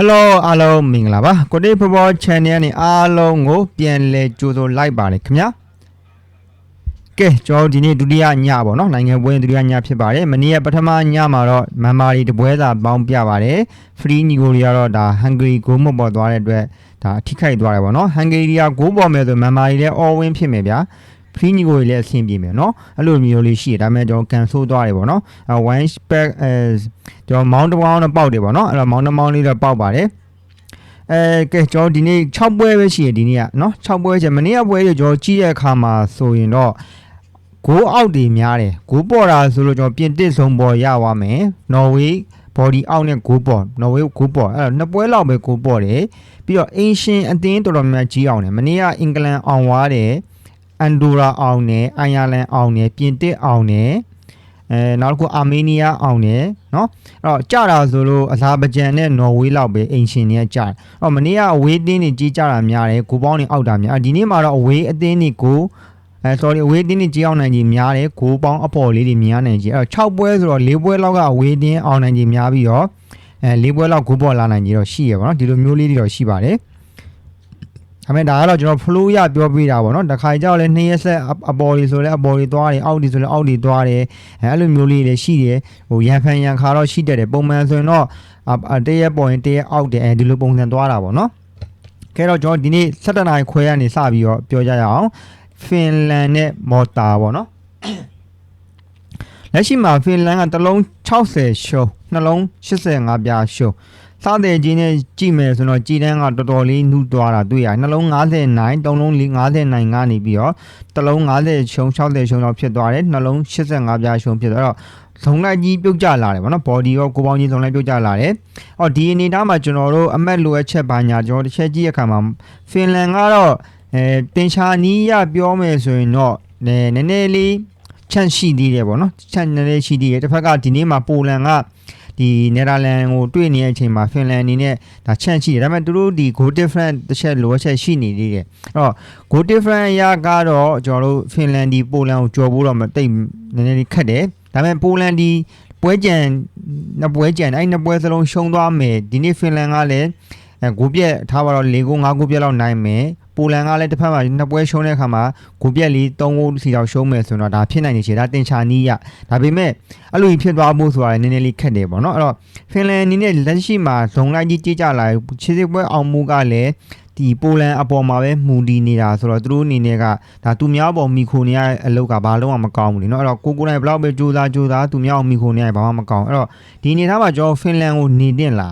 Hello အားလုံးမင်္ဂလာပါကိုတေဖော်ဖော် channel နဲ့အားလုံးကိုပြန်လဲကြိုးစိုးလိုက်ပါတယ်ခင်ဗျာကဲကျွန်တော်ဒီနေ့ဒုတိယညပေါ့နော်နိုင်ငံပွဲဒုတိယညဖြစ်ပါတယ်မနေ့ကပထမညမှာတော့မန်မာရီတပွဲသာပေါင်းပြပါတယ် free ညီကိုတွေကတော့ဒါ Hungary goal မပေါ်သွားတဲ့အတွက်ဒါအထိခိုက်သွားတယ်ပေါ့နော် Hungary က goal ပေါ်မယ်ဆိုမန်မာရီလည်း all win ဖြစ်မယ်ဗျာ free ညီကိုတွေလည်းအဆင်ပြေမယ်နော်အဲ့လိုမျိုးလေးရှိတယ်ဒါပေမဲ့ကျွန်တော်ကန်ဆိုးသွားတယ်ပေါ့နော်အဲ one spec အဲကျွန်တော် mount တစ်ပေါင်းတော့ပေါက်တယ်ပေါ့နော်အဲ့တော့ mount တစ်ပေါင်းလေးတော့ပေါက်ပါတယ်အဲကဲကျွန်တော်ဒီနေ့6ပွဲပဲရှိရဒီနေ့ကနော်6ပွဲချင်မနေ့ကပွဲတွေကျွန်တော်ကြည့်တဲ့အခါမှာဆိုရင်တော့ဂိုးအောက်တွေများတယ်ဂိုးပေါ်တာဆိုလို့ကျွန်တော်ပြင်တစ်ဆုံးပေါ်ရသွားမယ်နော်ဝေး body out နဲ့ဂိုးပေါ်နော်ဝေးဂိုးပေါ်အဲ့တော့နှစ်ပွဲလောက်ပဲဂိုးပေါ်တယ်ပြီးတော့အင်ရှင်အသင်းတော်တော်များများကြီးအောင်တယ်မနေ့ကအင်္ဂလန်အောင်သွားတယ် အန်ဒိုရာအောင်တယ်အိုင်ယာလန်အောင်တယ်ပြင်သစ်အောင်တယ်အဲနောက်တစ်ခုအာမေးနီးယားအောင်တယ်နော်အဲ့တော့ကြတာဆိုလို့အဇာဘဂျန်နဲ့နော်ဝေးလောက်ပဲအင်ရှင်တွေကကြတယ်အဲ့တော့မနေ့ကအဝေးအသင်းတွေကြီးကြတာများတယ်ကိုပေါင်းတွေအောက်တာများဒီနေ့မှာတော့အဝေးအသင်းတွေကိုအဲ sorry အဝေးတင်းကြီးအောင်နိုင်ကြီးများတယ်ဂိုးပေါင်းအပေါ်လေးတွေများနိုင်ကြီးအဲတော့6ပွဲဆိုတော့4ပွဲလောက်ကအဝေးတင်းအောင်နိုင်ကြီးများပြီးတော့အဲ4ပွဲလောက်ဂိုးပေါ်လာနိုင်ကြီးတော့ရှိရပါတော့ဒီလိုမျိုးလေးတွေတော့ရှိပါတယ် ဒါပေမဲ့ဒါကတော့ကျွန်တော် flow ရပြောပြတာပေါ့နော်တခါကြောက်လဲ2ရက်ဆက်အပေါ်တွေဆိုလဲအပေါ်တွေသွားတယ်အောက်တွေဆိုလဲအောက်တွေသွားတယ်အဲအဲ့လိုမျိုးလေးတွေရှိတယ်ဟိုရန်ဖန်ရန်ခါတော့ရှိတတ်တယ်ပုံမှန်ဆိုရင်တော့တရက်ပေါ်ရင်တရက်အောက်တယ်အဲဒီလိုပုံစံသွားတာပေါ့နော်ခဲတော့ကျွန်တော်ဒီနေ့17နိုင်ခွဲကနေစပြီးတော့ပြောကြရအောင်ဖင်လန်နဲ့မော်တာပေါ့နော်လက်ရှိမှာဖင်လန်ကတစ်လုံး60ရှုံးနှလုံး85ပြားရှုံး စားတဲ့ကြီးနဲ့ကြည့်မယ်ဆိုတော့ကြည်တန်းကတော်တော်လေးနှူးသွားတာတွေ့ရနှလုံး59သုံးလုံး59ကနေပြီးတော့တစ်လုံး50ရှုံး60ရှုံးတော့ဖြစ်သွားတယ်နှလုံး85ပြားရှုံးဖြစ်သွားတော့ဇုံလိုက်ကြီးပြုတ်ကျလာတယ်ဗောနော် body ရောကိုပေါင်းကြီးဇုံလိုက်ပြုတ်ကျလာတယ်။အော်ဒီအနေထားမှာကျွန်တော်တို့အမက်လိုအပ်ချက်ပါညာကျွန်တော်တစ်ချက်ကြည့်ရခါမှာဖင်လန်ကတော့အဲတင်ချာနီးရပြောမယ်ဆိုရင်တော့နည်းနည်းလေးချန့်ရှိသေးတယ်ဗောနော်ချန့်နည်းနည်းရှိသေးတယ်တစ်ဖက်ကဒီနေ့မှာပိုလန်က ဒီနယ်သာလန်ကိုတွေ့နေတဲ့အချိန်မှာဖင်လန်အနေနဲ့ဒါချန့်ရှိတယ်ဒါပေမဲ့သူတို့ဒီ go different တစ်ချက်လိုအပ်ချက်ရှိနေသေးတယ်အဲ့တော့ go different ရကတော့ကျွန်တော်တို့ဖင်လန်ဒီပိုလန်ကိုကြော်ဖို့တော့မတိတ်နည်းနည်းလေးခက်တယ်ဒါပေမဲ့ပိုလန်ဒီပွဲကြံနှစ်ပွဲကြံအဲ့နှစ်ပွဲစလုံးရှုံးသွားမယ်ဒီနေ့ဖင်လန်ကလည်းအဲဂိုးပြက်ထားပါတော့၄ဂိုး၅ဂိုးပြက်လောက်နိုင်မယ် ပိုလန်ကလည်းတစ်ဖက်မှာနှစ်ပွဲရှုံးတဲ့အခါမှာဂိုးပြက်လေး၃ဂိုးစီလောက်ရှုံးမယ်ဆိုတော့ဒါဖြစ်နိုင်နေချေဒါတင်ချာနီးရဒါပေမဲ့အဲ့လိုကြီးဖြစ်သွားဖို့ဆိုတာလည်းနည်းနည်းလေးခက်တယ်ပေါ့နော်အဲ့တော့ဖင်လန်အနေနဲ့လက်ရှိမှာဇုံလိုက်ကြီးကြေးကြလာခြေစစ်ပွဲအောင်မှုကလည်းဒီပိုလန်အပေါ်မှာပဲမူတည်နေတာဆိုတော့သူတို့အနေနဲ့ကဒါသူများပေါ်မိခိုနေရတဲ့အလုပ်ကဘာလို့မှမကောင်းဘူးလीเนาะအဲ့တော့ကိုကိုနိုင်ဘလောက်ပဲကြိုးစားကြိုးစားသူများအောင်မိခိုနေရဘာမှမကောင်းအဲ့တော့ဒီအနေထားမှာကျွန်တော်ဖင်လန်ကိုနေတင်လာ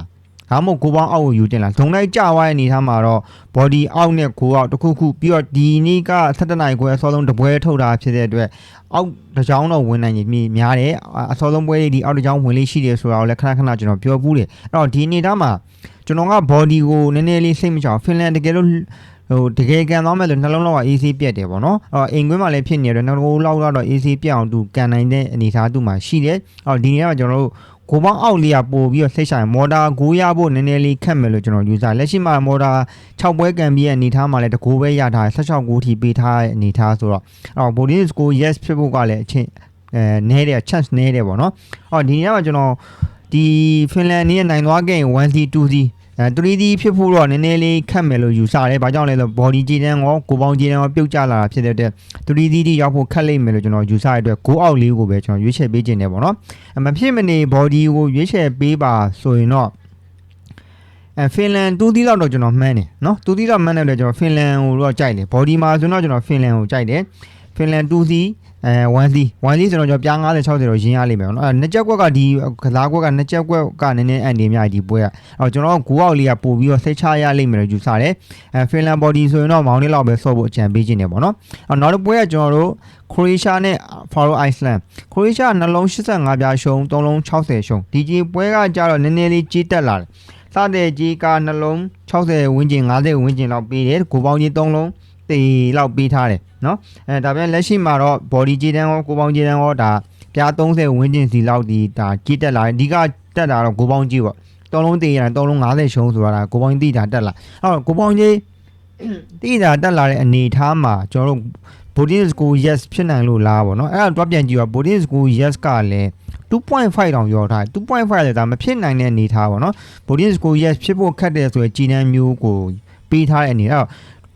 ဒါမှမဟုတ်ကိုပေါင်းအောက်ကိုယူတင်လာဒုံလိုက်ကြွားရဲ့အနေထားမှာတော့ body out နဲ့ကိုအောက်တစ်ခုခုပြီးတော့ဒီနေ့က17နိုင်ခွဲအစောဆုံးတပွဲထုတ်တာဖြစ်တဲ့အတွက်အောက်တစ်ကြောင်းတော့ဝင်နိုင်ကြီးများတယ်အစောဆုံးပွဲလေးဒီအောက်တစ်ကြောင်းဝင်လေးရှိတယ်ဆိုတာကိုလည်းခဏခဏကျွန်တော်ပြောပူးတယ်အဲ့တော့ဒီအနေထားမှာကျွန်တော်က body ကိုနည်းနည်းလေးစိတ်မချအောင်ဖင်လန်တကယ်လို့ဟိုတကယ်ကန်သွားမဲ့လို့နှလုံးလောက်က AC ပြတ်တယ်ပေါ့နော်အော်အိမ်ကွင်းမှာလည်းဖြစ်နေတယ်နှလုံးလောက်တော့ AC ပြတ်အောင်သူကန်နိုင်တဲ့အနေအထားသူ့မှာရှိတယ်အော်ဒီနေ့ကကျွန်တော်တို့ ကိုပေါင်းအောက်လေးကပို့ပြီးတော့ဆိတ်ဆိုင်မော်တာကိုရဖို့နည်းနည်းလေးခက်မယ်လို့ကျွန်တော်ယူဆလက်ရှိမှာမော်တာ6ပွဲကန်ပြီးရဲ့အနေထားမှာလည်းတကူပဲရထားတယ်16ကိုထိပေးထားတဲ့အနေထားဆိုတော့အော် body score yes ဖြစ်ဖို့ကလည်းအချင်းအဲနဲတယ် chance နဲတယ်ပေါ့နော်အော်ဒီနေ့ကကျွန်တော်ဒီဖင်လန်နေနိုင်သွားခဲ့ရင် 1C 2C အဲ 3D ဖြစ်ဖို့တော့နည်းနည်းလေးခက်မယ်လို့ယူဆတယ်။ဘာကြောင့်လဲဆိုတော့ body ကြည်တန်းရောကိုပေါင်းကြည်တန်းရောပြုတ်ကျလာတာဖြစ်တဲ့အတွက် 3D တိရောက်ဖို့ခက်လိမ့်မယ်လို့ကျွန်တော်ယူဆတဲ့အတွက် go out လေးကိုပဲကျွန်တော်ရွေးချယ်ပေးခြင်းတယ်ပေါ့နော်။အမဖြစ်မနေ body ကိုရွေးချယ်ပေးပါဆိုရင်တော့အဲဖင်လန်တူးသီးလောက်တော့ကျွန်တော်မှန်းတယ်နော်တူးသီးလောက်မှန်းတယ်လို့ကျွန်တော်ဖင်လန်ကိုတော့ကြိုက်တယ် body မှာဆိုတော့ကျွန်တော်ဖင်လန်ကိုကြိုက်တယ် ဖင်လန်တူးသီးအဲ1စီ1စီဆိုတော့ကျွန်တော်ပြား90 60တော့ရင်းရလိမ့်မယ်နော်အဲနှစ်ချက်ကွက်ကဒီကစားကွက်ကနှစ်ချက်ကွက်ကနည်းနည်းအန်ဒီများဒီပွဲကအော်ကျွန်တော်ကိုအောက်လေးကပို့ပြီးတော့စိတ်ချရလိမ့်မယ်လို့ယူဆတယ်အဲဖင်လန်ဘော်ဒီဆိုရင်တော့မောင်းလေးလောက်ပဲဆော့ဖို့အကြံပေးခြင်းတယ်ပေါ့နော်အော်နောက်တစ်ပွဲကကျွန်တော်တို့ခရိုအေးရှားနဲ့ဖာရိုအိုက်စလန်ခရိုအေးရှားနှလုံး85ပြားရှုံး3လုံး60ရှုံးဒီကြီးပွဲကကြတော့နည်းနည်းလေးကြီးတက်လာတယ်စတဲ့ကြီးကနှလုံး60ဝန်းကျင်50ဝန်းကျင်လောက်ပေးတယ်ကိုပေါင်းကြီး3လုံး တေလောက်ပေးထားတယ်နော်အဲဒါပြန်လက်ရှိမှာတော့ body ကြေးတန်းရောကိုပေါင်းကြေးတန်းရောဒါပြား30ဝန်းကျင်စီလောက်ဒီဒါကြီးတက်လာတယ်အဓိကတက်တာတော့ကိုပေါင်းကြေးပေါ့သုံးလုံးတေးရတယ်သုံးလုံး50ရှုံးဆိုတာကိုပေါင်းတိတာတက်လာအဲ့တော့ကိုပေါင်းကြေးတိတာတက်လာတဲ့အနေထားမှာကျွန်တော်တို့ boarding school yes ဖြစ်နိုင်လို့လားပေါ့နော်အဲ့ဒါတော့ပြန်ကြည့်ပါ boarding school yes ကလည်း2.5တောင်ရောထားတယ်2.5လည်းဒါမဖြစ်နိုင်တဲ့အနေထားပေါ့နော် body score yes ဖြစ်ဖို့ခက်တယ်ဆိုရင်ကြီးနှမ်းမျိုးကိုပေးထားတဲ့အနေအဲ့တော့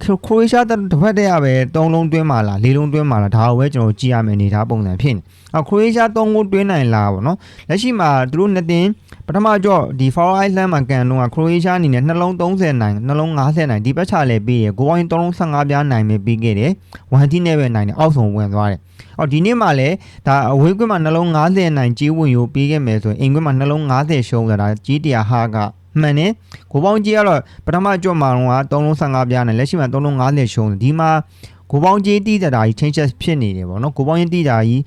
ခရိုအေးရှားတစ်ဖက်တည်းရပဲ၃လုံးတွင်းမှာလား၄လုံးတွင်းမှာလားဒါကိုပဲကျွန်တော်ကြည့်ရမယ်အနေထားပုံစံဖြစ်နေအော်ခရိုအေးရှား၃လုံးတွင်းနိုင်လားပေါ့နော်လက်ရှိမှာသူတို့နှစ်တင်ပထမကြော့ဒီ Faroe Island မှာကန်တော့ခရိုအေးရှားအနေနဲ့နှလုံး30နိုင်နှလုံး50နိုင်ဒီဘက်ချလည်းပြီးရယ်ကိုပေါင်း3လုံး15ပြားနိုင်ပဲပြီးခဲ့တယ်ဝန်တီနဲ့ပဲနိုင်တယ်အောက်ဆုံးဝင်သွားတယ်အော်ဒီနေ့မှလည်းဒါအဝေးကွင်းမှာနှလုံး90နိုင်ကြီးဝင်ရိုးပြီးခဲ့မယ်ဆိုရင်အိမ်ကွင်းမှာနှလုံး90ရှုံးတာဒါကြီးတရားဟာက မှန်တယ်ကိုပေါင်းကြီးကတော့ပထမကြော့မှာတော့3လုံး15ပြားနဲ့လက်ရှိမှာ3လုံး90ရှုံးတယ်ဒီမှာကိုပေါင်းကြီးတီးတာကြီး change ဖြစ်နေတယ်ပေါ့နော်ကိုပေါင်းကြီးတီးတာကြီး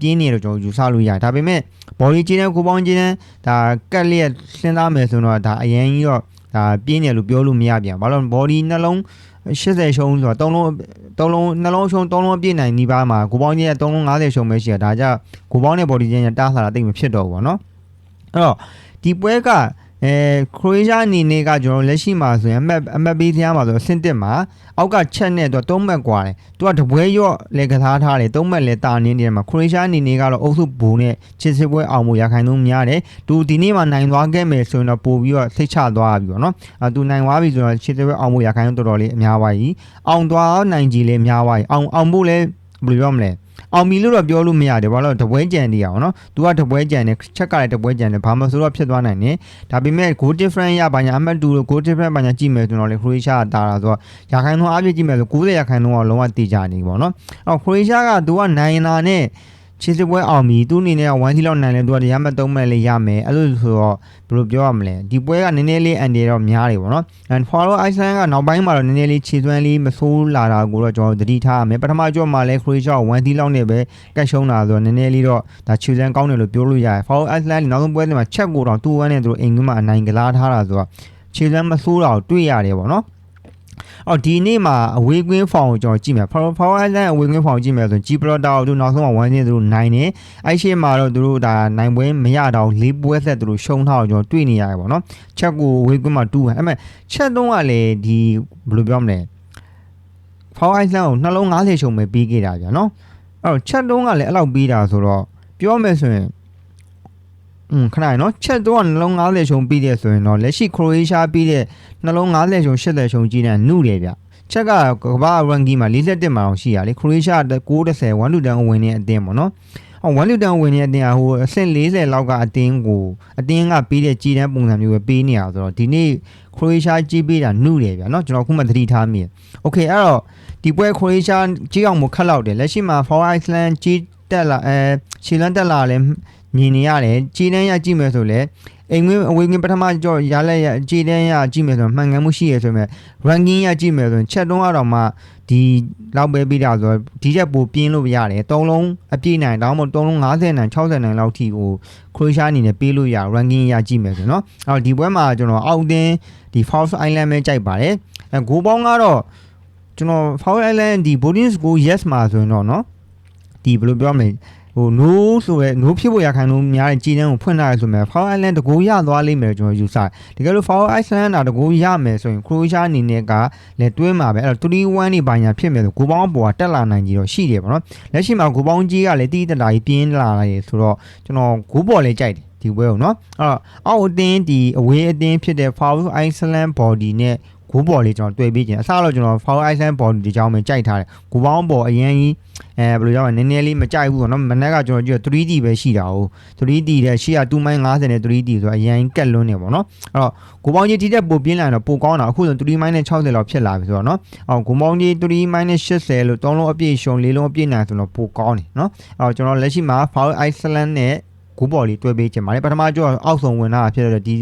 ပြင်းနေတယ်ကျွန်တော်ယူဆလို့ရတယ်ဒါပေမဲ့ body ကြီးနဲ့ကိုပေါင်းကြီးနဲ့ဒါကက်လျက်စဉ်းစားမယ်ဆိုတော့ဒါအရင်ကြီးတော့ဒါပြင်းတယ်လို့ပြောလို့မရပြန်ဘာလို့ body နှလုံး80ရှုံးဆိုတော့3လုံး3လုံးနှလုံးရှုံး3လုံးအပြည့်နိုင်နီးပါးမှာကိုပေါင်းကြီးက3လုံး90ရှုံးပဲရှိတာဒါကြောင့်ကိုပေါင်းနဲ့ body ကြီးနဲ့တားစားတာတိတ်မဖြစ်တော့ဘူးပေါ့နော်အဲ့တော့ဒီပွဲက အဲခရိုအေးရှားအနေနဲ့ကကျွန်တော်လက်ရှိမှာဆိုရင်အမတ်အမတ်ပေးတရားမှာဆိုအဆင့်တက်မှာအောက်ကချက်နဲ့တော့သုံးမှတ်กว่าတယ်သူကတပွဲရော့လေကစားထားတယ်သုံးမှတ်လေတာနေတယ်မှာခရိုအေးရှားအနေနဲ့ကတော့အုပ်စုဘူနဲ့ချစ်စစ်ပွဲအောင်မှုရခိုင်နှုန်းများတယ်သူဒီနေ့မှာနိုင်သွားခဲ့မယ်ဆိုရင်တော့ပို့ပြီးတော့စိတ်ချသွားပြီပေါ့နော်အဲသူနိုင်သွားပြီဆိုတော့ချစ်စစ်ပွဲအောင်မှုရခိုင်နှုန်းတော်တော်လေးအများပါကြီးအောင်သွားနိုင်ကြီးလေးအများပါကြီးအောင်အောင်ဖို့လည်း ဘယ်လိုပြောမလဲအောင်ပြီလို့တော့ပြောလို့မရတယ်ဘာလို့တပွဲကြံနေရအောင်နော်။ तू ကတပွဲကြံနေချက်ကလည်းတပွဲကြံနေဘာမှဆိုတော့ဖြစ်သွားနိုင်တယ်။ဒါပေမဲ့ goal difference ရပါညာအမှတ်2လို့ goal difference ပါညာကြည့်မယ်ဆိုတော့လေ Croatia ကတာတာဆိုတော့ရာခိုင်နှုန်းအပြည့်ကြည့်မယ်ဆို90ရာခိုင်နှုန်းကလုံးဝတည်ကြနေပေါ့နော်။အော် Croatia က तू ကနိုင်လာနဲ့ ခြေစစ်ပွဲအောင်ပြီသူအနေနဲ့က1 0လောက်နိုင်လဲသူကရမှတ်3မှတ်လေးရမယ်အဲ့လိုဆိုတော့ဘယ်လိုပြောရမလဲဒီပွဲကနည်းနည်းလေးအန်တယ်တော့များတယ်ပေါ့နော် and follow Iceland ကနောက်ပိုင်းမှာတော့နည်းနည်းလေးခြေသွမ်းလေးမဆိုးလာတာကိုတော့ကျွန်တော်သတိထားရမယ်ပထမကြော့မှာလဲ Croatia က1 0လောက်နဲ့ပဲကတ်ရှုံးတာဆိုတော့နည်းနည်းလေးတော့ဒါခြေသွမ်းကောင်းတယ်လို့ပြောလို့ရတယ် follow Iceland နောက်ဆုံးပွဲတွေမှာချက်ကိုတော့2-1နဲ့သူတို့အိမ်ကမှာအနိုင်ကစားထားတာဆိုတော့ခြေသွမ်းမဆိုးတာကိုတွေ့ရတယ်ပေါ့နော် အော်ဒီနေ့မှာအဝေးကွင်းဖောင်ကိုကျွန်တော်ကြည့်မယ် Power Power Island အဝေးကွင်းဖောင်ကြည့်မယ်ဆိုရင် G Plotter ကိုသူနောက်ဆုံးမှာ1 0သူတို့နိုင်တယ်အဲ့ရှေ့မှာတော့သူတို့ဒါနိုင်ပွဲမရတော့၄ပွဲဆက်သူတို့ရှုံးထားတော့ကျွန်တော်တွေ့နေရတယ်ပေါ့နော်ချက်ကိုအဝေးကွင်းမှာတူအဲ့မဲ့ချက်တုံးကလည်းဒီဘယ်လိုပြောမလဲ Power Island ကိုနှလုံး90ရှုံးပဲပြီးခဲ့တာကြာနော်အဲ့တော့ချက်တုံးကလည်းအဲ့လောက်ပြီးတာဆိုတော့ပြောမယ်ဆိုရင် อืมခဏရနော်ချက်တော့နှလုံး90ရှုံးပြီးတဲ့ဆိုရင်တော့လက်ရှိခရိုအေးရှားပြီးတဲ့နှလုံး90ရှုံး80ရှုံးကြီးတဲ့နုတယ်ဗျချက်ကကမ္ဘာရန်ကီမှာ41မှာအောင်ရှိရလေခရိုအေးရှား90 1လူတန်းဝင်နေတဲ့အတင်းပေါ့နော်အော်1လူတန်းဝင်နေတဲ့အတင်းဟိုအဆင့်40လောက်ကအတင်းကိုအတင်းကပြီးတဲ့ကြီးတန်းပုံစံမျိုးပဲပေးနေရဆိုတော့ဒီနေ့ခရိုအေးရှားကြီးပေးတာနုတယ်ဗျနော်ကျွန်တော်ခုမှသတိထားမိတယ်โอเคအဲ့တော့ဒီပွဲခရိုအေးရှားကြီးအောင်မခက်လောက်တယ်လက်ရှိမှာ For Iceland ကြီးတက်လာအဲရှီလန်တက်လာလဲ မြင်နေရတယ်ကြီးတန်းရကြည့်မယ်ဆိုလဲအိမ်ငွေအဝေးငွေပထမကြောရလက်ရကြည်တန်းရကြည့်မယ်ဆိုရင်မှန်ကန်မှုရှိရဆိုရင် ranking ရကြည့်မယ်ဆိုရင်ချက်တုံးကတော့မှဒီလောက်ပဲပြီးတာဆိုတော့ဒီချက်ပိုပြင်းလို့ရတယ်၃လုံးအပြည့်နိုင်တောင်းမ၃လုံး50နိုင်60နိုင်လောက်ထိဟိုခရိုရှားအနေနဲ့ပေးလို့ရ ranking ရကြည့်မယ်ဆိုနော်အော်ဒီပွဲမှာကျွန်တော်အောက်တင်းဒီ False Island ပဲကြိုက်ပါတယ်အဲဂိုးပေါင်းကတော့ကျွန်တော် False Island ဒီ boarding school yes မှာဆိုရင်တော့နော်ဒီဘယ်လိုပြောမလဲဟို no ဆိုရဲ no ဖြစ်ဖို့ရခိုင်လို့များတဲ့ကြီးတန်းကိုဖွင့်ထားရဆိုမယ် Fall Island တကူရသွားလိမ့်မယ်ကျွန်တော်ယူဆတယ်တကယ်လို့ Fall Island တာတကူရမယ်ဆိုရင် Croatia အနေနဲ့ကလည်းတွင်းမှာပဲအဲ့တော့3-1နေပါညာဖြစ်မယ်ဆိုဂိုးပေါင်းပေါ်ကတက်လာနိုင်ကြီးတော့ရှိတယ်ပေါ့နော်လက်ရှိမှာဂိုးပေါင်းကြီးကလည်းတီးတတာကြီးပြင်းလာတယ်ဆိုတော့ကျွန်တော်ဂိုးပေါ်လေးကြိုက်တယ် ဒီပွဲကိုနော်အဲ့တော့အောက်အတင်းဒီအဝေးအတင်းဖြစ်တဲ့ Fall Island body နဲ့ဂိုးပေါ်လေးကျွန်တော်တွေ့ပြီးခြင်းအစတော့ကျွန်တော် Fall Island body ဒီကြောင်းပဲကြိုက်ထားတယ်ဂိုးပေါင်းပေါ်အရင်ကြီးအဲဘယ်လိုကြောင်းလဲနည်းနည်းလေးမကြိုက်ဘူးပေါ့နော်မနေ့ကကျွန်တော်ကြည့် 3D ပဲရှိတာ哦 3D တဲ့ရှေ့က2မိုင်း50နဲ့ 3D ဆိုတော့အရင်ကက်လွန်းနေပေါ့နော်အဲ့တော့ဂိုးပေါင်းကြီးတီးတဲ့ပိုပြင်းလာတော့ပိုကောင်းတာအခုဆို3မိုင်းနဲ့60လောက်ဖြစ်လာပြီဆိုတော့နော်အော်ဂိုးပေါင်းကြီး3မိုင်းနဲ့80လို့3လုံးအပြည့်ရှုံ4လုံးအပြည့်နိုင်ဆိုတော့ပိုကောင်းတယ်နော်အဲ့တော့ကျွန်တော်လက်ရှိမှာ Foul Iceland နဲ့ ဂိုးပေါ်လေးတွဲပေးခြင်းပါတယ်ပထမအကျော့အောက်ဆုံးဝင်တာဖြစ်တဲ့ဒီ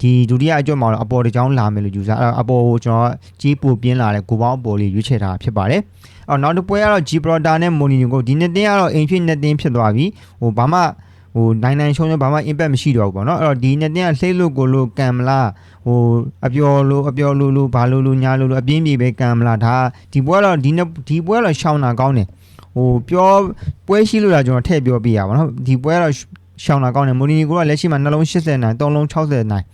ဒီဒုတိယအကျော့မှာတော့အပေါ်တစ်ချောင်းလာမယ်လို့ယူဆအဲ့အပေါ်ကိုကျွန်တော်ကြီးပိုပြင်းလာတဲ့ဂိုးပေါင်းအပေါ်လေးရွေးချယ်ထားဖြစ်ပါတယ်အော်နောက်တစ်ပွဲကတော့ Gibraltar နဲ့ Molineux ကိုဒီနှစ်တင်းကတော့အိမ်ဖြစ်နှစ်တင်းဖြစ်သွားပြီဟိုဘာမှဟိုနိုင်နိုင်ရှုံးရှုံးဘာမှ impact မရှိတော့ဘူးပေါ့နော်အဲ့တော့ဒီနှစ်တင်းကလှိလို့ကိုလို့ကံမလားဟိုအပျော်လို့အပျော်လို့လို့ဘာလို့လို့ညာလို့လို့အပြင်းပြေပဲကံမလားဒါဒီပွဲတော့ဒီနှစ်ဒီပွဲတော့ရှောင်းတာကောင်းတယ်ဟိုပြောပွဲရှိလို့လာကျွန်တော်ထည့်ပြောပြရပါတော့ဒီပွဲကတော့ ရှောင်းတာကောင်းတယ်မိုနီနီကိုကလက်ရှိမှာနှလုံး80နိုင်3လုံး60နိုင်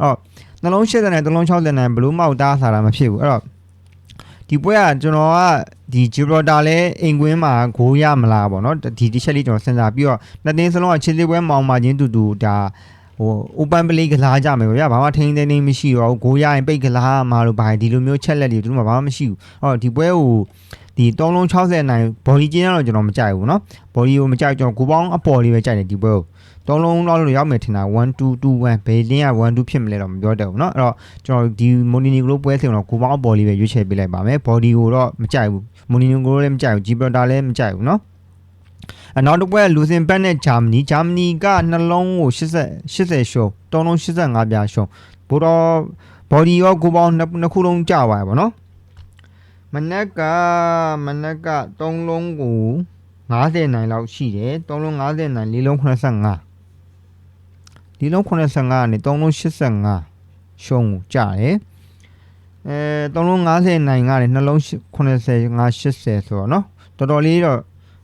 အဲ့တော့နှလုံး80နိုင်3လုံး60နိုင်ဘလို့မောက်တားစားတာမဖြစ်ဘူးအဲ့တော့ဒီပွဲကကျွန်တော်ကဒီဂျီဘရတာလဲအိမ်ကွင်းမှာဂိုးရမလားပေါ့နော်ဒီဒီချက်လေးကျွန်တော်စဉ်းစားပြီးတော့နှစ်သင်းစလုံးကခြေသေးပွဲမောင်မာချင်းတူတူဒါ ဟို open play ကစားကြမယ်ဗျာဘာမှထိန်းသိမ်းသိမ်းမရှိတော့ဘူးဂိုးရရင်ပိတ်ကစားမှာလို့ဘာဒီလိုမျိုးချက်လက်တွေသူတို့မှဘာမှမရှိဘူးဟောဒီပွဲကိုဒီ3လုံး60နိုင် body ကျင်းတော့ကျွန်တော်မကြိုက်ဘူးเนาะ body ကိုမကြိုက်ကျွန်တော်ကိုပေါင်းအပေါ်လေးပဲကြိုက်တယ်ဒီပွဲကိုသုံးလုံးလောက်လို့ရောက်မယ်ထင်တာ1 2 2 1ဘယ်လင်းက1 2ဖြစ်မလဲတော့မပြောတတ်ဘူးเนาะအဲ့တော့ကျွန်တော်ဒီ Montenegro ပွဲစဉ်တော့ကိုပေါင်းအပေါ်လေးပဲရွေးချယ်ပေးလိုက်ပါမယ် body ကိုတော့မကြိုက်ဘူး Montenegro လည်းမကြိုက်ဘူး Gibraltar လည်းမကြိုက်ဘူးเนาะအ နောက်တစ်ပွဲလူစင်ဘက်နဲ့ဂျာမနီဂျာမနီကနှလုံးကို80 80ရှုံးတုံးလုံး85ပြားရှုံးဘိုးတော့ body ရောကိုပေါင်းနှစ်ခုလုံးကြပါရပါเนาะမနက်ကမနက်က3လုံးကို90နိုင်လောက်ရှိတယ်3လုံး90နိုင်4လုံး85၄လုံး85ကနေ3လုံး85ရှုံးကိုကြတယ်အဲ3လုံး90နိုင်ကနေ2လုံး85 80ဆိုတော့เนาะတော်တော်လေးတော့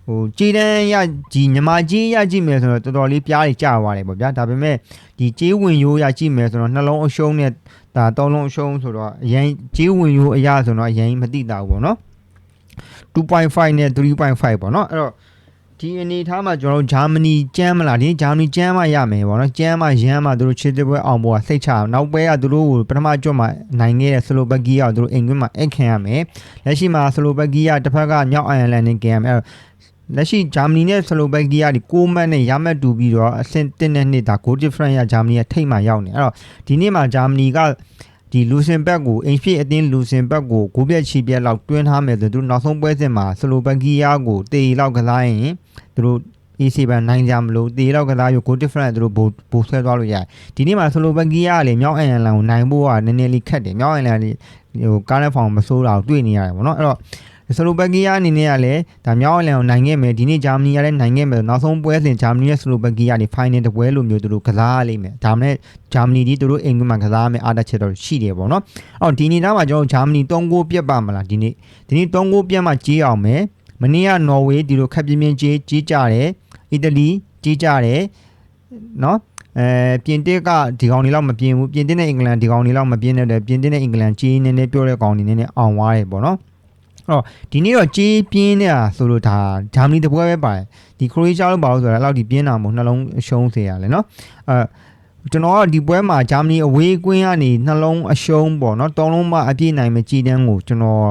ဟိုကြည်တန်းရကြီးညီမကြီးရကြည့်မယ်ဆိုတော့တော်တော်လေးပြားတွေကြာသွားတယ်ပေါ့ဗျာဒါပေမဲ့ဒီကြေးဝင်ရိုးရကြည့်မယ်ဆိုတော့နှလုံးအရှုံးနဲ့ဒါသုံးလုံးအရှုံးဆိုတော့အရင်ကြေးဝင်ရိုးအရာဆိုတော့အရင်မသိတာဘူးပေါ့နော်2.5နဲ့3.5ပေါ့နော်အဲ့တော့ဒီအနေထားမှာကျွန်တော်တို့ဂျာမနီကျမ်းမလားဒီဂျာမနီကျမ်းမရမယ်ပေါ့နော်ကျမ်းမရမ်းမသူတို့ချစ်တဲ့ပွဲအောင်ပေါ်ကစိတ်ချနောက်ပွဲကသူတို့ကိုပထမကြွမှာနိုင်ခဲ့တဲ့ဆလိုဘက်ကီးကသူတို့အိမ်ကွင်းမှာအခန့်ရမယ်လက်ရှိမှာဆလိုဘက်ကီးကတစ်ဖက်ကမြောက်အိုင်ယာလန်နဲ့ကင်ရမယ်အဲ့တော့ လက်ရှိဂျာမနီနဲ့ဆလိုဘက်ကီးကဒီ6မှတ်နဲ့ရမှတ်တူပြီးတော့အဆင့်1နဲ့2ဒါ goal difference ရဂျာမနီကထိတ်မှရောက်နေအဲ့တော့ဒီနေ့မှာဂျာမနီကဒီလူစင်ဘက်ကိုအိမ်ဖြစ်အတင်းလူစင်ဘက်ကိုဂိုးပြက်ချီပြက်လောက်တွင်းထားမယ်ဆိုသူတို့နောက်ဆုံးပွဲစဉ်မှာဆလိုဘက်ကီးယာကိုတေးလောက်ကစားရင်သူတို့ AC ဘန်နိုင်ကြမလို့တေးလောက်ကစားယူ goal difference သူတို့ဘိုးဘိုးဆွဲသွားလို့ရတယ်ဒီနေ့မှာဆလိုဘက်ကီးယာကလေမြောက်အန်ယလန်ကိုနိုင်ဖို့ကနည်းနည်းလေးခက်တယ်မြောက်အန်ယလန်ဟိုကားနဲ့ဖောင်မစိုးတာကိုတွေ့နေရတယ်ဗောနော်အဲ့တော့ ဆလိုဘက်ကီးယာအနေနဲ့ကလည်းဒါမြောက်အန်ယလန်ကိုနိုင်ခဲ့မယ်ဒီနေ့ဂျာမနီကလည်းနိုင်ခဲ့မယ်နောက်ဆုံးပွဲစဉ်ဂျာမနီရဲ့ဆလိုဘက်ကီးယာဒီ final တပွဲလိုမျိုးသူတို့ကစားရလိမ့်မယ်ဒါမှမဟုတ်ဂျာမနီဒီသူတို့အိမ်မှာကစားမယ်အားတက်ချက်တော့ရှိတယ်ဗောနော်အဲ့တော့ဒီနေ့တော့ကျွန်တော်ဂျာမနီ3ဂိုးပြတ်ပါမလားဒီနေ့ဒီနေ့3ဂိုးပြတ်မှကြီးအောင်မယ်မနေ့ကနော်ဝေးဒီလိုခက်ပြင်းပြင်းကြီးကြီးကြတယ်အီတလီကြီးကြတယ်နော်အဲပြင်တစ်ကဒီကောင်တွေလောက်မပြင်းဘူးပြင်တစ်နဲ့အင်္ဂလန်ဒီကောင်တွေလောက်မပြင်းတဲ့ပြင်တစ်နဲ့အင်္ဂလန်ကြီးနေနေပြောတဲ့ကောင်တွေနေနေအောင်သွားတယ်ပေါ့နော်အဲ့ တော့ဒီနေ့တော့ကြီးပြင်းနေတာဆိုလို့ဒါဂျာမနီတပွဲပဲပါတယ်ဒီခရိုအေးရှားလို့ပါလို့ဆိုတာအဲ့လောက်ဒီပြင်းတာမဟုတ်နှလုံးအရှုံးစေရလဲနော်အဲကျွန်တော်ကဒီပွဲမှာဂျာမနီအဝေးကွင်းကနေနှလုံးအရှုံးပေါ့နော်တောင်းလုံးမအပြည့်နိုင်မကြည်တန်းကိုကျွန်တော်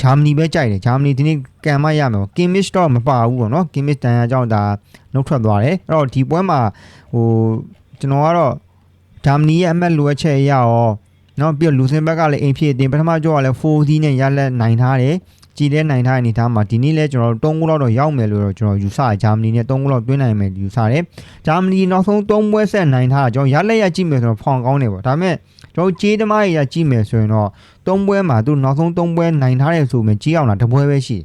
ဂျာမနီပဲကြိုက်တယ်ဂျာမနီဒီနေ့ကံမရမယ်ကင်မစ်တော့မပါဘူးပေါ့နော်ကင်မစ်တန်ရာကြောင့်ဒါနှုတ်ထွက်သွားတယ်အဲ့တော့ဒီပွဲမှာဟိုကျွန်တော်ကတော့ဂျာမနီရဲ့အမတ်လိုအပ်ချက်ရရော နော်ပြီးတော့လူစင်ဘက်ကလည်းအိမ်ဖြစ်အတင်ပထမကြောကလည်း 4D နဲ့ရလက်နိုင်ထားတယ်ကြည်တဲ့နိုင်ထားတဲ့အနေထားမှာဒီနေ့လဲကျွန်တော်တို့3ဂိုးလောက်တော့ရောက်မယ်လို့တော့ကျွန်တော်ယူဆတယ်ဂျာမနီနဲ့3ဂိုးလောက်တွင်းနိုင်မယ်ယူဆတယ်ဂျာမနီနောက်ဆုံး3ပွဲဆက်နိုင်ထားတာကျွန်တော်ရလက်ရကြည့်မယ်ဆိုတော့ဖောင်ကောင်းတယ်ပေါ့ဒါပေမဲ့ကျွန်တော်ကြေးသမားရကြည့်မယ်ဆိုရင်တော့3ပွဲမှာသူနောက်ဆုံး3ပွဲနိုင်ထားတယ်ဆိုရင်ကြေးအောင်တာတပွဲပဲရှိတယ်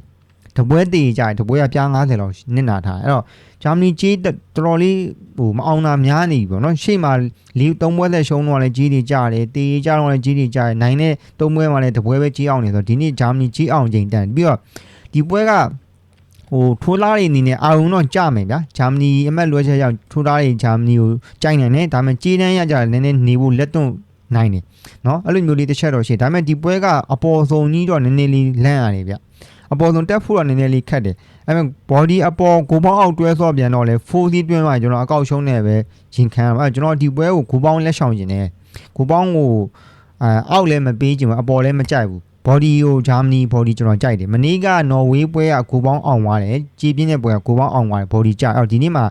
တပွဲတည်ကြတယ်တပွဲကပြား90လောက်နစ်နာထားအဲ့တော့ဂျာမနီကြီးတော်တော်လေး ဟိုမအောင်တာများနေပြီပေါ့နော်ရှေ့မှာလီသုံးပွဲသက်ရှုံးတော့လည်းကြီးတွေကြတယ်တေးကြတော့လည်းကြီးတွေကြတယ်နိုင်တဲ့သုံးပွဲမှာလည်းတပွဲပဲကြီးအောင်နေဆိုတော့ဒီနေ့ဂျာမနီကြီးအောင်ချိန်တန်ပြီးတော့ဒီပွဲကဟိုထိုးလားတွေအနေနဲ့အာရုံတော့ကြမယ်ဗျာဂျာမနီအမက်လွှဲချက်ရောက်ထိုးလားတွေဂျာမနီကိုကြိုက်နိုင်တယ်ဒါပေမဲ့ကြီးတန်းရကြတယ်နည်းနည်းနေဖို့လက်တွန့်နိုင်တယ်နော်အဲ့လိုမျိုးလေးတစ်ချက်တော့ရှိဒါပေမဲ့ဒီပွဲကအပေါ်ဆုံးကြီးတော့နည်းနည်းလေးလန့်ရတယ်ဗျအပေါ်ဆုံးတက်ဖို့တော့နည်းနည်းလေးခက်တယ် အဲ့မဲ့ body အပေါ်ကိုပေါင်းအောက်တွဲဆော့ပြန်တော့လေ 4C တွင်းမှာကျွန်တော်အကောက်ရှုံးနေပဲရင်ခံရမှာအဲ့ကျွန်တော်ဒီပွဲကိုကိုပေါင်းလက်ဆောင်ကျင်တယ်ကိုပေါင်းကိုအဲအောက်လည်းမပေးချင်ဘူးအပေါ်လည်းမကြိုက်ဘူး body ကိုဂျာမနီ body ကျွန်တော်ကြိုက်တယ်မနေ့ကနော်ဝေးပွဲကကိုပေါင်းအောင်သွားတယ်ကြီးပြင်းတဲ့ပွဲကကိုပေါင်းအောင်သွားတယ် body ကြိုက်အော်ဒီနေ့မှာ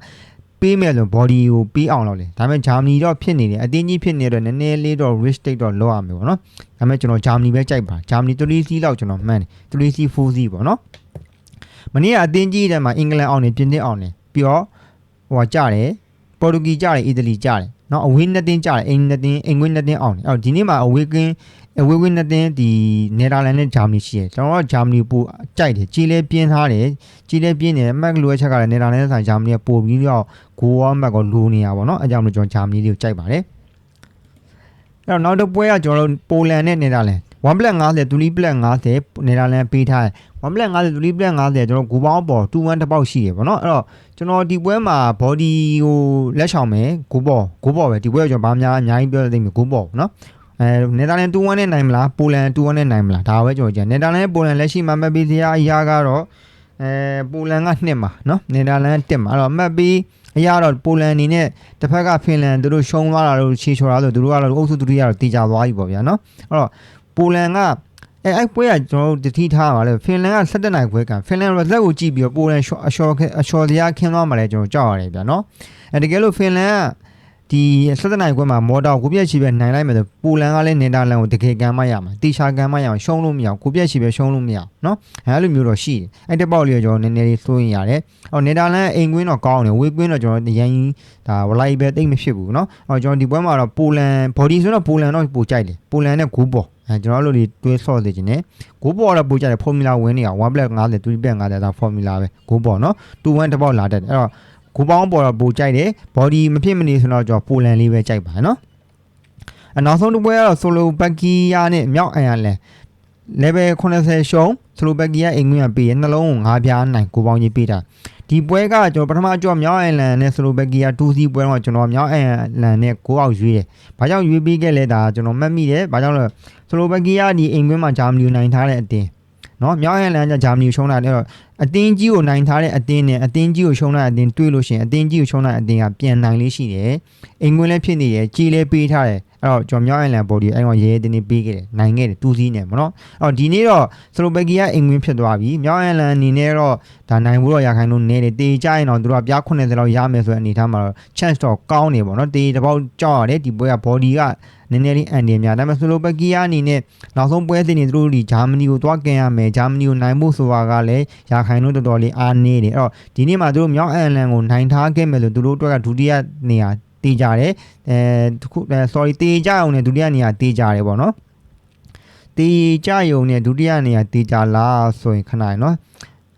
ပေးမယ်လို့ body ကိုပေးအောင်လုပ်လေဒါပေမဲ့ဂျာမနီတော့ဖြစ်နေတယ်အတင်းကြီးဖြစ်နေတော့နည်းနည်းလေးတော့ risk take တော့လောက်ရမယ်ပေါ့နော်ဒါပေမဲ့ကျွန်တော်ဂျာမနီပဲကြိုက်ပါဂျာမနီ 3C လောက်ကျွန်တော်မှန်းတယ် 3C 4C ပေါ့နော် မနေ့ကအတင်းကြီးတဲ့မှာအင်္ဂလန်အောင်နေပြင်သစ်အောင်နေပြီးတော့ဟိုကကြတယ်ပေါ်တူဂီကြတယ်အီတလီကြတယ်နော်အဝေးနှစ်တင်းကြတယ်အိမ်နှစ်တင်းအိမ်ခွင်းနှစ်တင်းအောင်နေအော်ဒီနေ့မှာအဝေးကင်းအဝေးဝင်းနှစ်တင်းဒီနယ်သာလန်နဲ့ဂျာမနီရှိတယ်ကျွန်တော်ကဂျာမနီပိုကြိုက်တယ်ကြီးလဲပြင်းထားတယ်ကြီးလဲပြင်းတယ်မက်လိုအချက်ကလည်းနယ်သာလန်နဲ့ဆိုင်ဂျာမနီကပိုပြီးတော့ဂိုးရောမက်ကလိုနေရပါတော့အဲကြောင့်မလို့ကျွန်တော်ဂျာမနီလေးကိုကြိုက်ပါတယ်အဲ့တော့နောက်တစ်ပွဲကကျွန်တော်တို့ပိုလန်နဲ့နယ်သာလန် 1 black 50 2 black 50နေတာလန်ပေးထားတယ်1 black 50 2 black 50ကျွန်တော်ဂူပေါင်းပေါ်21တစ်ပေါက်ရှိတယ်ဗောနော်အဲ့တော့ကျွန်တော်ဒီပွဲမှာ body ကိုလက်ချောင်မယ်ဂူပေါ်ဂူပေါ်ပဲဒီပွဲကိုကျွန်တော်ဘာများအများကြီးပြောသိမယ်ဂူပေါ်ဗောနော်အဲနယ်သာလန်2-1နဲ့နိုင်မလားပိုလန်2-1နဲ့နိုင်မလားဒါပဲကျွန်တော်ကြံနယ်သာလန်ပိုလန်လက်ရှိမှာမှတ်ပြီးတရားအရာကတော့အဲပိုလန်က2မှာနော်နယ်သာလန်1မှာအဲ့တော့မှတ်ပြီးအရာတော့ပိုလန်အနေနဲ့တစ်ဖက်ကဖင်လန်တို့ရှုံးသွားတာတို့ခြေချော်တာဆိုတို့ကတော့အုပ်စုဒုတိယတော့တည်ကြသွားပြီပေါ့ဗျာနော်အဲ့တော့ ပိုလန်ကအဲအဲ့ပွဲကကျွန်တော်တို့တတိထားပါလေဖင်လန်က17နိုင်ခွဲကန်ဖင်လန်ရက်လက်ကိုကြည့်ပြီးတော့ပိုလန်အရှော်အရှော်လျားခင်းသွားမှလည်းကျွန်တော်ကြောက်ရတယ်ဗျာနော်အဲတကယ်လို့ဖင်လန်က ဒီဆက်တနိုင်ခွင့်မှာမော်တော်ကိုပြက်ချီပဲနိုင်လိုက်မယ်ဆိုပူလန်ကလည်းနေတာလန်ကိုတကယ်ကမ်းမရမှာတီရှာကမ်းမရအောင်ရှုံးလို့မရအောင်ကိုပြက်ချီပဲရှုံးလို့မရအောင်နော်အဲလိုမျိုးတော့ရှိတယ်အဲ့တပေါက်လေးတော့ကျွန်တော်နည်းနည်းလေးစိုးရင်ရတယ်အော်နေတာလန်အိမ်ကွင်းတော့ကောင်းတယ်ဝေးကွင်းတော့ကျွန်တော်ရန်ဒါဝလိုက်ပဲတိတ်မဖြစ်ဘူးနော်အော်ကျွန်တော်ဒီပွဲမှာတော့ပူလန် body ဆိုတော့ပူလန်တော့ပူကြိုက်တယ်ပူလန်နဲ့ဂူးပေါ်အဲကျွန်တော်တို့လေတွဲဆော့နေခြင်းနဲ့ဂိုးပေါ်တော့ပို့ကြတယ်ဖော်မြူလာဝင်နေတာ1 black 50 3 black 50ဒါဖော်မြူလာပဲဂိုးပေါ်နော်2 1တစ်ပေါက်လာတတ်တယ်အဲ့တော့ ဂူပေါင်းပေါ်တော့ပိုကြိုက်တယ်ဘော်ဒီမဖြစ်မနေဆိုတော့ကျွန်တော်ပိုလန်လေးပဲကြိုက်ပါနော်အနောက်ဆုံးတစ်ပွဲကတော့ဆိုလိုဘက်ကီးယားနဲ့မြောက်အန်ယာလန် level 80ရှုံးဆိုလိုဘက်ကီးယားအင်္ဂလန်ပေးရနှလုံးကို၅ပြားနိုင်ဂူပေါင်းကြီးပေးတာဒီပွဲကကျွန်တော်ပထမအကြော့မြောက်အန်လန်နဲ့ဆိုလိုဘက်ကီးယား2စီပွဲတော့ကျွန်တော်မြောက်အန်လန်နဲ့9အောင်ရွေးတယ်ဘာကြောင့်ရွေးပေးခဲ့လဲဒါကျွန်တော်မှတ်မိတယ်ဘာကြောင့်လဲဆိုလိုဘက်ကီးယားဒီအင်္ဂလန်မှာဂျာမနီနိုင်ထားတဲ့အတင်းနော်မြောက်အန်လန်ကဂျာမနီရှုံးတာလည်းတော့ အတင်းကြီးကိုနိုင်ထားတဲ့အတင်းနဲ့အတင်းကြီးကိုရှုံးတာအတင်းတွေးလို့ရှိရင်အတင်းကြီးကိုရှုံးတာအတင်းကပြန်နိုင်လေးရှိတယ်အိမ်ကွင်းလည်းဖြစ်နေတယ်ကြီးလည်းပေးထားတယ် အဲ့တော့ကျွန်တော်မြောက်အင်လန်ဘော်ဒီအဲ့ကောင်ရဲရဲတင်းတင်းပေးခဲ့တယ်နိုင်ခဲ့တယ်တူးစီးနေမနော်အဲ့တော့ဒီနေ့တော့စလိုဗက်ကီးယားအိမ်ကွင်းဖြစ်သွားပြီမြောက်အင်လန်အနေနဲ့တော့ဒါနိုင်ဖို့တော့ရခိုင်လို့နေတယ်တေးကြရင်တော့သူတို့ကပြား90လောက်ရမယ်ဆိုတဲ့အနေထားမှာတော့ chance တော့ကောင်းနေပေါ့နော်တေးတစ်ပေါက်ကြောက်ရတယ်ဒီပွဲကဘော်ဒီကနည်းနည်းလေးအန်တယ်များဒါပေမဲ့စလိုဗက်ကီးယားအနေနဲ့နောက်ဆုံးပွဲစဉ်တွေသူတို့ဒီဂျာမနီကိုသွားကန်ရမယ်ဂျာမနီကိုနိုင်ဖို့ဆိုတာကလည်းရခိုင်လို့တော်တော်လေးအားနေတယ်အဲ့တော့ဒီနေ့မှာသူတို့မြောက်အန်လန်ကိုနိုင်ထားခဲ့မယ်လို့သူတို့အတွက်ကဒုတိယနေရာ တေးကြတယ်အဲတခုအဲ sorry တေးကြအောင်နဲ့ဒုတိယနေရာတေးကြတယ်ပေါ့နော်တေးကြယုံနဲ့ဒုတိယနေရာတေးကြလားဆိုရင်ခဏရနော်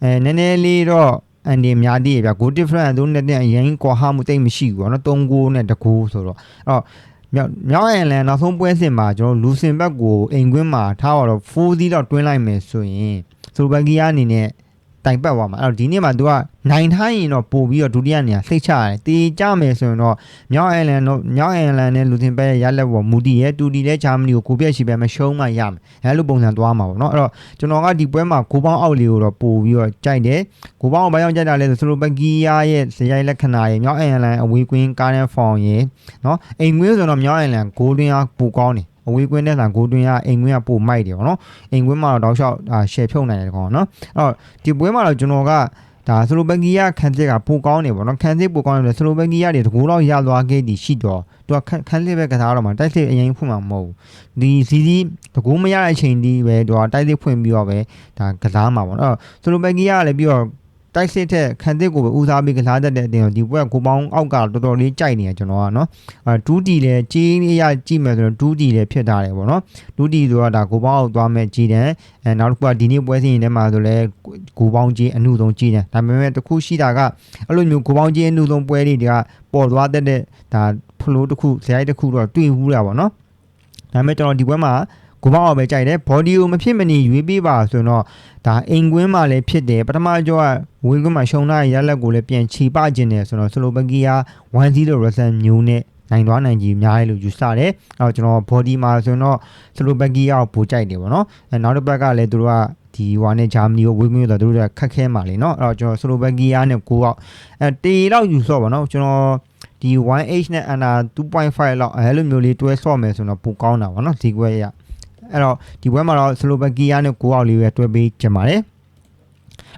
အဲနည်းနည်းလေးတော့အန်ဒီများတည်ရဗျ goal difference သူနဲ့တဲ့အရင်ကွာဟမှုတိတ်မရှိဘူးပေါ့နော်3 goal နဲ့တကူဆိုတော့အဲ့တော့မြောက်မြောက်အင်လန်နောက်ဆုံးပွဲစဉ်မှာကျွန်တော်လူစင်ဘက်ကိုအိမ်ကွင်းမှာထားတော့4စီးတော့တွင်းလိုက်မယ်ဆိုရင်ဆိုဘက်ကီးယားအနေနဲ့ တိုင်ပတ်သွားမှာအဲ့တော့ဒီနေ့မှာ तू ကနိုင်ထားရင်တော့ပို့ပြီးတော့ဒုတိယနေရာစိတ်ချရတယ်တေးကြမယ်ဆိုရင်တော့မြောက်အင်လန်တော့မြောက်အင်လန်နဲ့လူစင်ဘက်ရဲ့ရလက်ပေါ်မူတီရဲ့တူတီနဲ့ဂျာမနီကိုကိုပြက်ရှိပဲမရှုံးမှရမယ်အဲလိုပုံစံသွားမှာပေါ့နော်အဲ့တော့ကျွန်တော်ကဒီပွဲမှာကိုပေါင်းအောက်လေးကိုတော့ပို့ပြီးတော့ကြိုက်တယ်ကိုပေါင်းဘာကြောင့်ကြိုက်တာလဲဆိုစလိုဘက်ကီးယားရဲ့ဇယိုက်လက္ခဏာရဲ့မြောက်အင်လန်အဝေးကွင်းကားနဲ့ဖောင်ရဲ့နော်အိမ်ငွေးဆိုတော့မြောက်အင်လန်ဂိုးတွင်းအားပိုကောင်းတယ် အဝေးကွင်းနဲ့ဆန်ဂိုးတွင်းကအိမ်ကွင်းကပိုမိုက်တယ်ပေါ့နော်အိမ်ကွင်းမှာတော့တောက်လျှောက်ရှယ်ဖြုတ်နိုင်တယ်ကောင်နော်အဲ့တော့ဒီပွဲမှာတော့ကျွန်တော်ကဒါစလိုဘက်ကီးယားခံစစ်ကပိုကောင်းနေပေါ့နော်ခံစစ်ပိုကောင်းနေတယ်စလိုဘက်ကီးယားတွေတကူတော့ရသွားခဲ့သည်ရှိတော့သူကခံစစ်ပဲကစားတော့မှာတိုက်စစ်အရင်ဖွင့်မှာမဟုတ်ဘူးဒီစီစီတကူမရတဲ့အချိန်ဒီပဲသူကတိုက်စစ်ဖွင့်ပြီးတော့ပဲဒါကစားမှာပေါ့နော်စလိုဘက်ကီးယားကလည်းပြီးတော့ တိုက်စစ်ထက်ခံသစ်ကိုပဲဦးစားပေးကစားတတ်တဲ့အတင်ကိုဒီဘက်ကကိုပေါင်းအောက်ကတော်တော်လေးကြိုက်နေရကျွန်တော်ကနော်အဲဒူးတီလည်းကြီးလေးရကြည့်မယ်ဆိုတော့ဒူးတီလည်းဖြစ်တာတယ်ပေါ့နော်ဒူးတီဆိုတာဒါကိုပေါင်းအောက်သွားမဲ့ကြီးတယ်အဲနောက်တစ်ခုကဒီနေ့ပွဲစဉ်ထဲမှာဆိုလဲကိုပေါင်းကြီးအမှုဆုံးကြီးတယ်ဒါပေမဲ့တခုရှိတာကအဲ့လိုမျိုးကိုပေါင်းကြီးအမှုဆုံးပွဲတွေကပေါ်သွားတတ်တဲ့ဒါဖလိုးတစ်ခုဇယိုက်တစ်ခုတော့တွေ့ဘူးတာပေါ့နော်ဒါပေမဲ့ကျွန်တော်ဒီပွဲမှာ ကိုပေါင်းအောင်ပဲကြိုက်တယ် body ကိုမဖြစ်မနေရွေးပေးပါဆိုရင်တော့ဒါအိမ်ကွင်းမှာလည်းဖြစ်တယ်ပထမကြောကဝင်းကွင်းမှာရှုံထားရလက်ကိုလည်းပြန်ချီပခြင်းတယ်ဆိုတော့ဆလိုဘကီယာ1-0 result မျိုးနဲ့နိုင်သွားနိုင်ကြီးများတယ်လို့ယူဆတယ်။အဲ့တော့ကျွန်တော် body မှာဆိုရင်တော့ဆလိုဘကီယာကိုပိုကြိုက်တယ်ပေါ့နော်။အဲနောက်တစ်ပတ်ကလည်းသူတို့ကဒီဟွာနဲ့ဂျာမနီကိုဝင်းကွင်းတော့သူတို့ကခက်ခဲမှာလေနော်။အဲ့တော့ကျွန်တော်ဆလိုဘကီယာနဲ့ကိုအောင်အဲတေလောက်ယူဆော့ပါနော်ကျွန်တော်ဒီ 1H နဲ့ under 2.5လောက်အဲလိုမျိုးလေးတွဲဆော့မယ်ဆိုတော့ပိုကောင်းတာပေါ့နော်ဒီကွဲရ အဲ့တော့ဒီပွဲမှာတော့ဆလိုဘကီယာနဲ့ကိုအောင်လေးပဲတွဲပေးကြပါတယ်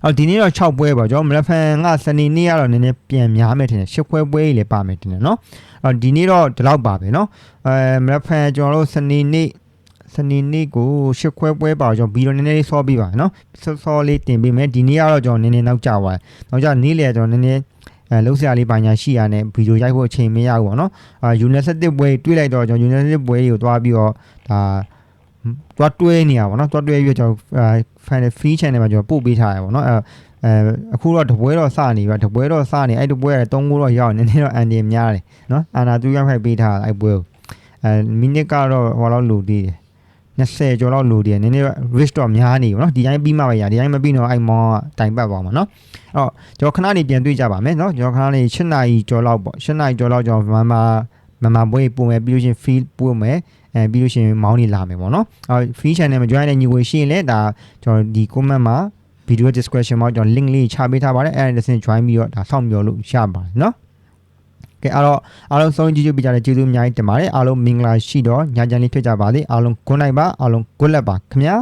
အော်ဒီနေ့တော့6ပွဲပါကျွန်တော်မလက်ဖန်ကစနေနေ့ကတော့နည်းနည်းပြန်များမယ်ထင်တယ်10ပွဲပွဲကြီးလည်းပါမယ်ထင်တယ်နော်အော်ဒီနေ့တော့ဒီလောက်ပါပဲနော်အဲမလက်ဖန်ကျွန်တော်တို့စနေနေ့စနေနေ့ကိုရှစ်ခွဲပွဲပါကျွန်တော်ဗီဒီယိုနည်းနည်းလေးဆော့ပြီးပါနော်ဆော့ဆော့လေးတင်ပေးမယ်ဒီနေ့ကတော့ကျွန်တော်နည်းနည်းနောက်ကျသွားတယ်နောက်ကျနေ့လေကျွန်တော်နည်းနည်းအဲလုံးစရာလေးပါညာရှိရတဲ့ဗီဒီယိုရိုက်ဖို့အချိန်မရဘူးပေါ့နော်အာယူနီဆက်တစ်ပွဲတွေးလိုက်တော့ကျွန်တော်ယူနီဆက်ပွဲတွေကိုတွားပြီးတော့ဒါ တွားတွဲနေရပါတော့တွားတွဲပြီးတော့ကျွန်တော် final free channel မှာကျွန်တော်ပို့ပေးထားရပါတော့အဲအဲအခုတော့တပွဲတော့စနေပါတပွဲတော့စနေအဲ့တပွဲက3ကိုတော့ရောက်နေနေတော့အန်ဒီများတယ်နော်အာနာသူရဖိုက်ပေးထားအဲ့ပွဲကိုအဲမိနစ်ကတော့ဟောလောက်လိုသေးတယ်20ကျော်လောက်လိုသေးတယ်နည်းနည်း risk တော့များနေပါတော့ဒီတိုင်းပြီးမှပဲရဒီတိုင်းမပြီးတော့အဲ့မောင်ကတိုင်ပတ်သွားမှာနော်အဲ့တော့ကျွန်တော်ခဏနေပြန်တွေ့ကြပါမယ်နော်ကျွန်တော်ခဏနေ8နာရီကျော်လောက်ပေါ့8နာရီကျော်လောက်ကျွန်တော်မမမမပွဲပို့မယ်ပြီးလို့ချင်း feel ပို့မယ်အဲ အဲပြီးလို့ရှိရင်မောင်းနေလာမယ်ပေါ့နော်အဲ free channel မှာ join တဲ့ညီကိုရှိရင်လည်းဒါကျွန်တော်ဒီ comment မှာ video description မှာကျွန်တော် link လေးချပေးထားပါတယ်အဲ့ဒါတစ်ဆင့် join ပြီးတော့ဒါစောင့်မျှော်လို့ရပါတယ်နော်ကဲအဲ့တော့အားလုံးဆုံးကြည့်ကြပြကြတဲ့ကျေးဇူးအများကြီးတင်ပါတယ်အားလုံးမင်္ဂလာရှိတော့ညချမ်းလေးဖြစ်ကြပါစေအားလုံး good night ပါအားလုံး good luck ပါခင်ဗျာ